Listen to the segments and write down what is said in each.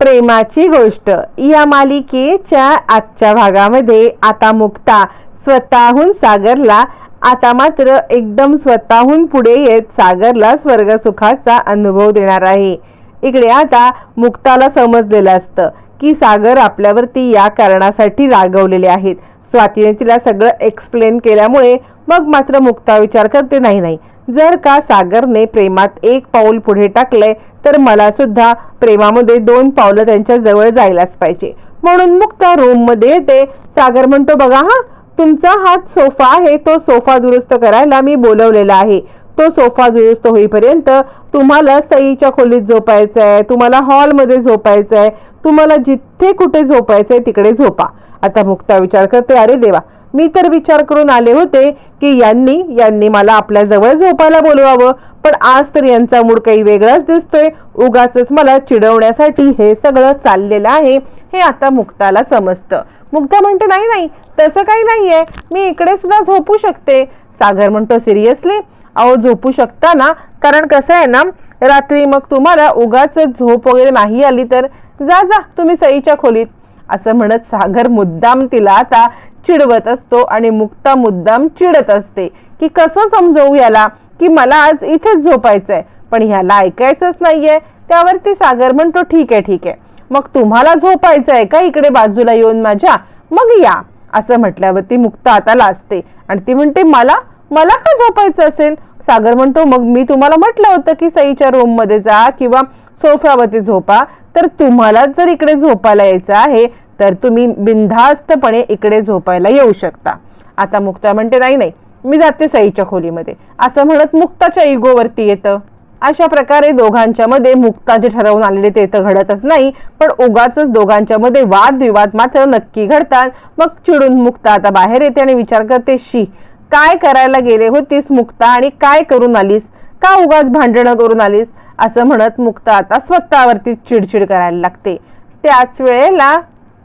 प्रेमाची गोष्ट. या मालिकेच्या आजच्या भागामध्ये आता मुक्ता स्वतःहून सागरला आता मात्र एकदम स्वतःहून पुढे येत सागरला स्वर्गसुखाचा अनुभव देणार आहे. इकडे आता मुक्ताला समजलेलं असतं की सागर आपल्यावरती या कारणासाठी रागवलेले आहेत. स्वातीने तिला सगळं एक्सप्लेन केल्यामुळे मग मात्र मुक्ता विचार करते नाही नाही जर का सागरने प्रेमात एक पाऊल पुढे टाकलंय तर मला सुद्धा प्रेमामध्ये दोन पावलं त्यांच्या जवळ जायलाच पाहिजे. म्हणून मुक्ता रूममध्ये येते. सागर म्हणतो बघा हा तुमचा हात सोफा आहे तो सोफा दुरुस्त करायला मी बोलवलेला आहे. तो सोफा दुरुस्त होईपर्यंत तुम्हाला सईच्या खोलीत झोपायचं आहे तुम्हाला हॉलमध्ये झोपायचं आहे तुम्हाला जिथे कुठे झोपायचं आहे तिकडे झोपा. आता मुक्ता विचार करते अरे देवा मी तर विचार करून आले होते की यांनी यांनी मला आपल्या जवळ झोपायला बोलवावं. पण आज तर यांचा मूड काही वेगळाच दिसतोय. उगाच मला चिडवण्यासाठी हे सगळं चाललेलं आहे हे आता मुक्ताला समजतं. मुक्ता म्हणते नाही नाही तसं काही नाही आहे मी इकडे सुद्धा झोपू शकते. सागर म्हणतो सिरियसली? अहो झोपू शकता ना कारण कसं आहे ना रात्री मग तुम्हाला उगाच झोप वगैरे नाही आली तर जा जा तुम्ही सईच्या खोलीत. असं म्हणत सागर मुद्दाम तिला आता चिडवत असतो आणि मुक्ता मुद्दाम चिडत असते की कसं समजवू याला की मला आज इथेच झोपायचंय पण ह्याला ऐकायचंच नाहीये. त्यावरती सागर म्हणतो ठीक आहे ठीक आहे. मग तुम्हाला झोपायचं आहे का इकडे बाजूला येऊन माझ्या? मग या. असं म्हटल्यावरती मुक्ता आता लाजते आणि ती म्हणते मला? मला का झोपायचं असेल? सागर म्हणतो मग मी तुम्हाला म्हटलं होतं की सईच्या रूममध्ये जा किंवा सोफ्यावरती झोपा. तर तुम्हालाच जर इकडे झोपायला यायचं आहे तर तुम्ही बिनधास्तपणे इकडे झोपायला येऊ शकता. आता मुक्ता म्हणते नाही नाही मी जाते सईच्या खोलीमध्ये. असं म्हणत मुक्ताच्या इगोवरती येतं. अशा प्रकारे दोघांच्या मध्ये मुक्ता जे ठरवून आलेले ते तर घडतच नाही पण उगाच दोघांच्या मध्ये वादविवाद मात्र नक्की घडतात. मग चिडून मुक्ता आता बाहेर येते आणि विचार करते शी काय करायला गेले होतीस मुक्ता आणि काय करून आलीस? का उगाच भांडणं करून आलीस? असं म्हणत मुक्ता आता स्वतःवरती चिडचिड करायला लागते. त्याच वेळेला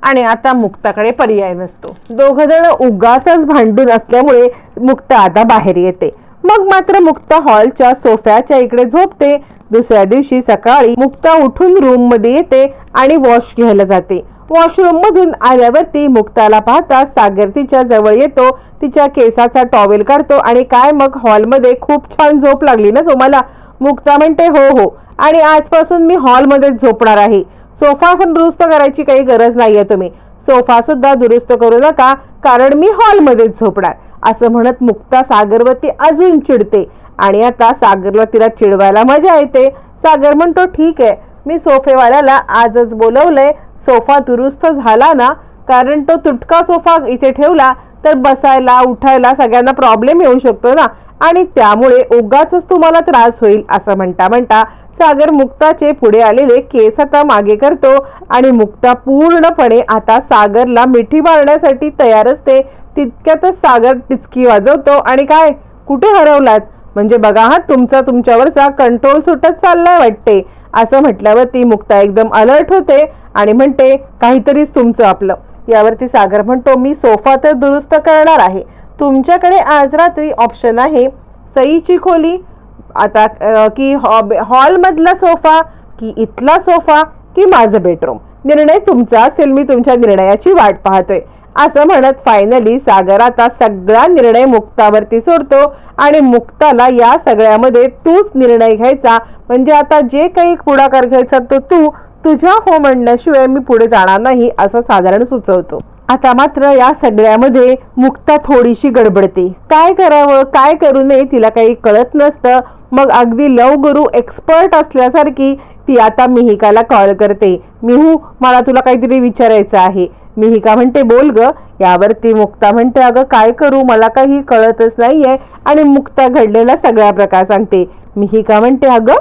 आणि आता मुक्ताकडे पर्याय नसतो. दोघ जण उगाच भांडून असल्यामुळे मुक्ता आता बाहेर येते. मग मात्र मुक्ता हॉलच्या सोफ्याच्या इकडे झोपते. दुसऱ्या दिवशी सकाळी मुक्ता उठून रूममध्ये येते आणि वॉश घ्यायला जाते. वॉशरूम मधून आल्यावरती मुक्ताला पाहता सागर तिच्या जवळ येतो. तिच्या केसाचा टॉवेल काढतो आणि काय मग हॉलमध्ये खूप छान झोप लागली ना तुम्हाला? मुक्ता म्हणते हो हो. आणि आजपासून मी हॉलमध्येच झोपणार आहे. सोफा पण दुरुस्त करायची काही गरज नाहीये तुम्ही. सोफा सुद्धा दुरुस्त करू नका कारण मी हॉलमध्येच झोपणार. असं म्हणत मुक्ता सागरवरती अजून चिडते. आणि आता सागरला तिला चिडवायला मजा येते. सागर म्हणतो ठीक आहे मी सोफेवाल्याला आजच बोलवलंय. सोफा दुरुस्त झाला ना कारण तो तुटका सोफा इथे ठेवला तर बसायला उठायला सगळ्यांना प्रॉब्लेम येऊ शकतो ना. आणि त्यामुळे उगाच तुम्हाला त्रास होईल असं म्हणता म्हणता सागर मुक्ताचे पुढे आलेले केस आता मागे करतो आणि मुक्ता पूर्णपणे आता सागरला मिठी मारण्यासाठी तयार असते. तितक्यातच सागर टिचकी वाजवतो आणि काय? कुठे हरवलात? म्हणजे बघा हा तुमचा तुमच्यावरचा कंट्रोल सुटत चाललाय वाटते. असं म्हटल्यावर ती मुक्ता एकदम अलर्ट होते आणि म्हणते काहीतरीच तुमचं आपलं. यावरती सागर म्हणतो मी सोफा तर दुरुस्त करणार आहे. तुमच्याकडे आज रात्री ऑप्शन आहे सईची खोली. आता की हॉलमधला सोफा की इथला सोफा की माझं बेडरूम निर्णय तुमचा असेल मी तुमच्या निर्णयाची वाट पाहतोय. असं म्हणत फायनली सागर आता सगळा निर्णय मुक्तावरती सोडतो आणि मुक्ताला या सगळ्यामध्ये तूच निर्णय घ्यायचा. म्हणजे आता जे काही पुढाकार घ्यायचा तो तू तुझ्या हो म्हणण्याशिवाय मी पुढे जाणार नाही असं साधारण सुचवतो. आता मात्र या सगळ्यामध्ये मुक्ता थोडीशी गडबडते. काय करावं काय करू नये तिला काही कळत नसतं. मग अगदी लव गुरु एक्सपर्ट असल्यासारखी ती आता मिहिकाला कॉल करते. मिहू मला तुला काहीतरी विचारायचं आहे. मिहिका म्हणते बोल ग. यावरती मुक्ता म्हणते अगं काय करू? मला काही कळतच नाहीये. आणि मुक्ता घडलेला सगळा प्रकार सांगते. मिहिका म्हणते अगं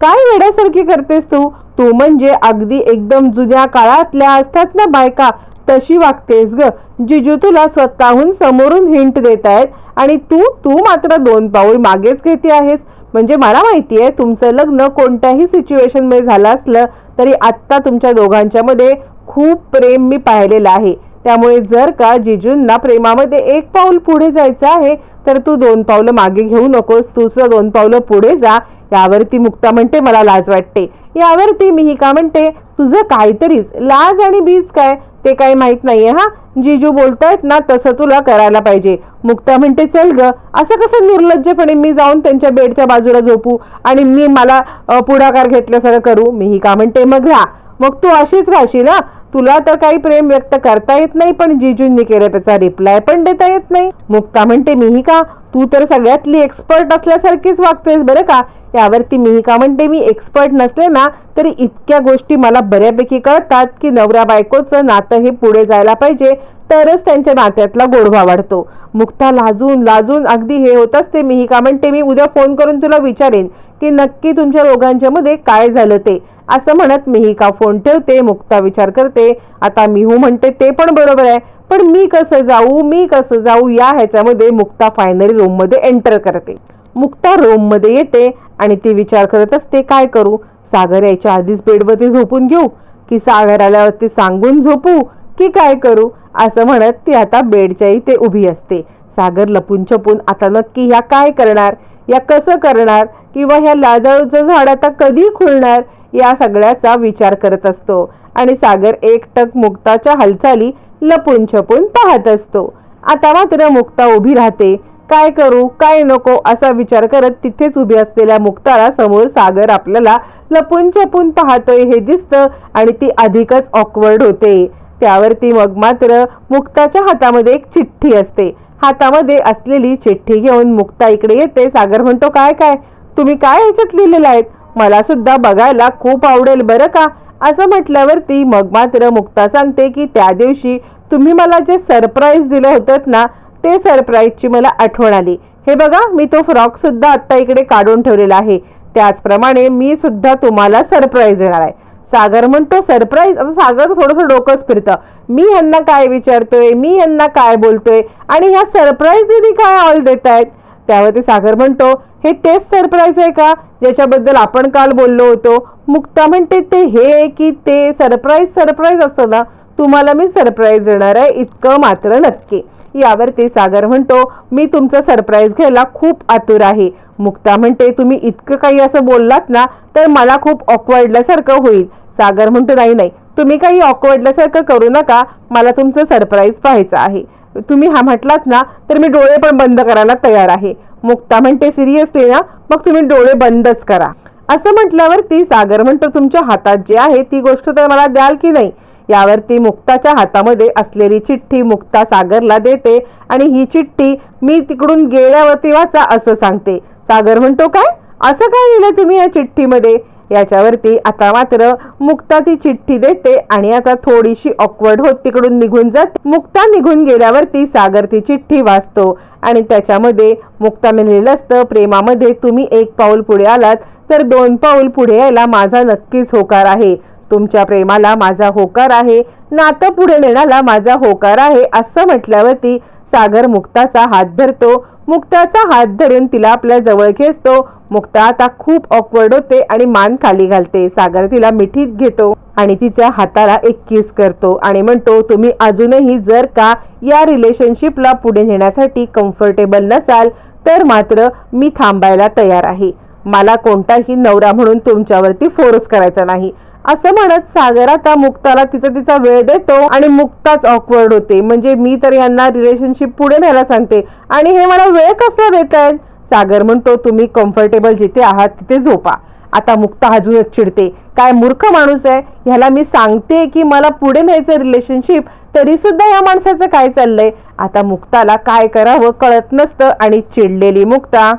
काय वेड्यासारखी करतेस तू? तू म्हणजे अगदी एकदम जुन्या काळातल्या असतात ना बायका. तशी वागतेस ग. जिजू तुला स्वतःहून समोरून हिंट देत आहेत आणि तू तू मात्र दोन पाऊल मागेच घेते आहेस. म्हणजे मला माहिती आहे तुमचं लग्न कोणत्याही सिच्युएशनमध्ये झालं असलं तरी आत्ता तुमच्या दोघांच्यामध्ये खूप प्रेम मी पाहिलेलं आहे. त्यामुळे जर का जिजूंना प्रेमामध्ये एक पाऊल पुढे जायचं आहे तर तू दोन पावलं मागे घेऊ नकोस तुझं दोन पावलं पुढे जा. यावरती मुक्ता म्हणते मला लाज वाटते. यावरती का म्हणते तुझं काहीतरीच लाज आणि बीज काय? ते काही माहीत नाहीये हा? जिजू बोलतायत ना तसं तुला करायला पाहिजे. मुक्ता म्हणते चल ग असं कसं निर्लज्जपणे मी जाऊन त्यांच्या बेडच्या बाजूला झोपू आणि मी मला पुढाकार घेतल्यासारखं करू? मी ही का म्हणते मग राहा मग तू अशीच राहशील ना तुला तर काही प्रेम व्यक्त करता येत नाही पण जिजूंनी केलं त्याचा रिप्लाय पण देता येत नाही. मुक्ता म्हणते मीही का तू तर सगळ्यातली एक्सपर्ट असल्यासारखीच वागतेस बरं का? यावरती मीही का म्हणते मी एक्सपर्ट नसले ना तरी इतक्या गोष्टी मला बऱ्यापैकी कळतात की नवरा बायकोचं नातं हे पुढे जायला पाहिजे तरच त्यांच्या नात्यातला गोडवा वाढतो. मुक्ता लाजून लाजून अगदी हे होत असते. मी का म्हणते मी उद्या फोन करून तुला विचारेन की नक्की तुमच्या दोघांच्या मध्ये काय झालं ते. असं म्हणत मी ही का फोन ठेवते मुक्ता विचार करते आता मिहू म्हणते ते पण बरोबर आहे पण मी कसं जाऊ मी कसं जाऊ? या ह्याच्यामध्ये मुक्ता फायनली रूममध्ये एंटर करते. मुक्ता रूममध्ये येते आणि ती विचार करत असते काय करू? सागर यायच्या आधीच बेडवरती झोपून घेऊ? की सागर आल्यावरती सांगून झोपू? की काय करू? असं म्हणत ती आता बेडच्या इथे उभी असते. सागर लपून छपून आता नक्की ह्या काय करणार? या कसं करणार? किंवा ह्या लाजाळूचं झाड आता कधी खुलणार? या सगळ्याचा विचार करत असतो आणि सागर एकटक मुक्ताच्या हालचाली लपून छपून पाहत असतो. आता मात्र मुक्ता उभी राहते. काय करू काय नको असा विचार करत तिथेच उभी असलेल्या मुक्ताला समोर सागर आपल्याला लपून छपून पाहतोय हे दिसतं आणि ती अधिकच ऑकवर्ड होते. त्यावरती मग मात्र मुक्ताच्या हातामध्ये एक चिठ्ठी असते. हातामध्ये असलेली चिठ्ठी घेऊन मुक्ता इकडे येते. सागर म्हणतो काय काय? तुम्ही काय ह्याच्यात लिहिलेलं आहेत? मला सुद्धा बघायला खूप आवडेल बरं का? असं म्हटल्यावरती मग मात्र मुक्ता सांगते की त्या दिवशी तुम्ही मला जे सरप्राईज दिलं होतं ना ते सरप्राईजची मला आठवण आली. हे बघा मी तो फ्रॉक सुद्धा आत्ता इकडे काढून ठेवलेला आहे. त्याचप्रमाणे मी सुद्धा तुम्हाला सरप्राईज देणार आहे. सागर म्हणतो सरप्राईज आता सागरचं थोडंसं डोकंच फिरतं. मी ह्यांना काय विचारतोय? मी यांना काय बोलतोय? आणि ह्या सरप्राईज काय ऑल देत आहेत त्यावरती सागर म्हणतो हे तेच सरप्राईज आहे का? ज्याच्याबद्दल आपण काल बोललो होतो. मुक्ता म्हणते ते हे की ते सरप्राईज सरप्राईज असतं ना तुम्हाला मी सरप्राईज देणार आहे इतकं मात्र नक्की. यावर ते सागर म्हणतो मी तुमचं सरप्राईज घ्यायला खूप आतुर आहे. मुक्ता म्हणते तुम्ही इतकं काही असं बोललात ना तर मला खूप ऑकवर्डल्यासारखं होईल. सागर म्हणतो नाही नाही तुम्ही काही ऑकवर्डल्यासारखं करू नका मला तुमचं सरप्राईज पाहायचं आहे. तुम्ही हा म्हटलात ना तर मी डोळे पण बंद करायला तयार आहे. मुक्ता म्हणते सिरियसली ना? मग तुम्ही डोळे बंदच करा. असं म्हटल्यावरती सागर म्हणतो तुमच्या हातात जे आहे ती गोष्ट तर मला द्याल की नाही? यावरती मुक्ताच्या हातामध्ये असलेली चिठ्ठी मुक्ता सागरला देते आणि ही चिठ्ठी मी तिकडून गेल्यावरती वाचा असं सांगते. सागर म्हणतो काय? असं काय लिहिलं तुम्ही या चिठ्ठीमध्ये? याच्यावरती आता मात्र मुक्ता ती चिठ्ठी देते आणि आता थोडीशी ऑकवर्ड होत तिकडून निघून जात. मुक्ता निघून गेल्यावरती सागर ती चिठ्ठी वाचतो आणि त्याच्यामध्ये मुक्ताने लिहिलं असतं प्रेमामध्ये तुम्ही एक पाऊल पुढे आलात तर दोन पाऊल पुढे यायला माझा नक्कीच होकार आहे. तुमच्या प्रेमाला माझा होकार आहे नातं पुढे नेण्याला माझा होकार आहे असं म्हटल्यावरती सागर मुक्ताचा हात धरतो. मुक्ताचा हात धरून तिला आपल्या जवळ खेचतो. मुक्ता आता खूप ऑकवर्ड होते आणि मान खाली घालते. सागर तिला मिठीत घेतो आणि तिच्या हाताला एक किस करतो आणि म्हणतो तुम्ही अजूनही जर का या रिलेशनशिपला पुढे नेण्यासाठी कम्फर्टेबल नसाल तर मात्र मी थांबायला तयार आहे. मला कोणताही नवरा म्हणून तुमच्यावरती फोर्स करायचा नाही. असं म्हणत सागर आता मुक्ताला तिचा तिचा वेळ देतो आणि मुक्ताच ऑकवर्ड होते. म्हणजे मी तर यांना रिलेशनशिप पुढे न्यायला सांगते. आणि हे मला वेळ कसला देत आहेत? सागर म्हणतो तुम्ही कम्फर्टेबल जिथे आहात तिथे झोपा. आता मुक्ता अजूनच चिडते. काय मूर्ख माणूस आहे? ह्याला मी सांगते की मला पुढे न्यायचं रिलेशनशिप तरी सुद्धा या माणसाचं काय चाललंय? आता मुक्ताला काय करावं कळत नसतं आणि चिडलेली मुक्ता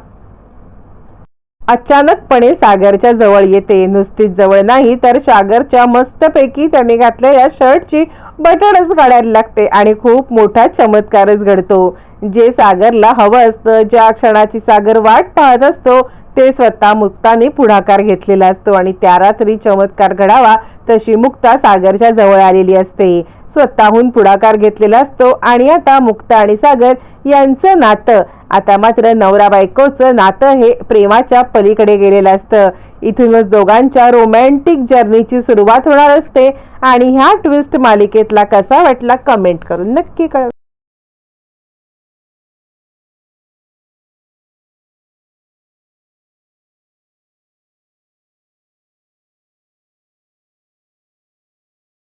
अचानकपणे सागरच्या जवळ येते. नुसतीच जवळ नाही तर सागरच्या मस्तपैकी त्याने घातलेल्या शर्टची बटणच काढायला लागते आणि खूप मोठा चमत्कारच घडतो. जे सागरला हवं असतं ज्या क्षणाची सागर वाट पाहत असतो ते स्वतः मुक्ताने पुढाकार घेतलेला असतो आणि त्या रात्री चमत्कार घडावा तशी मुक्ता सागरच्या जवळ आलेली असते. स्वतःहून पुढाकार घेतलेला असतो आणि आता मुक्ता आणि सागर यांचं नातं आता मात्र नवरा बायकोचं नातं हे प्रेमाच्या पलीकडे गेलेलं असतं. इथूनच दोघांच्या रोमॅन्टिक जर्नीची सुरुवात होणार असते आणि ह्या ट्विस्ट मालिकेतला कसा वाटला कमेंट करून नक्की कळव.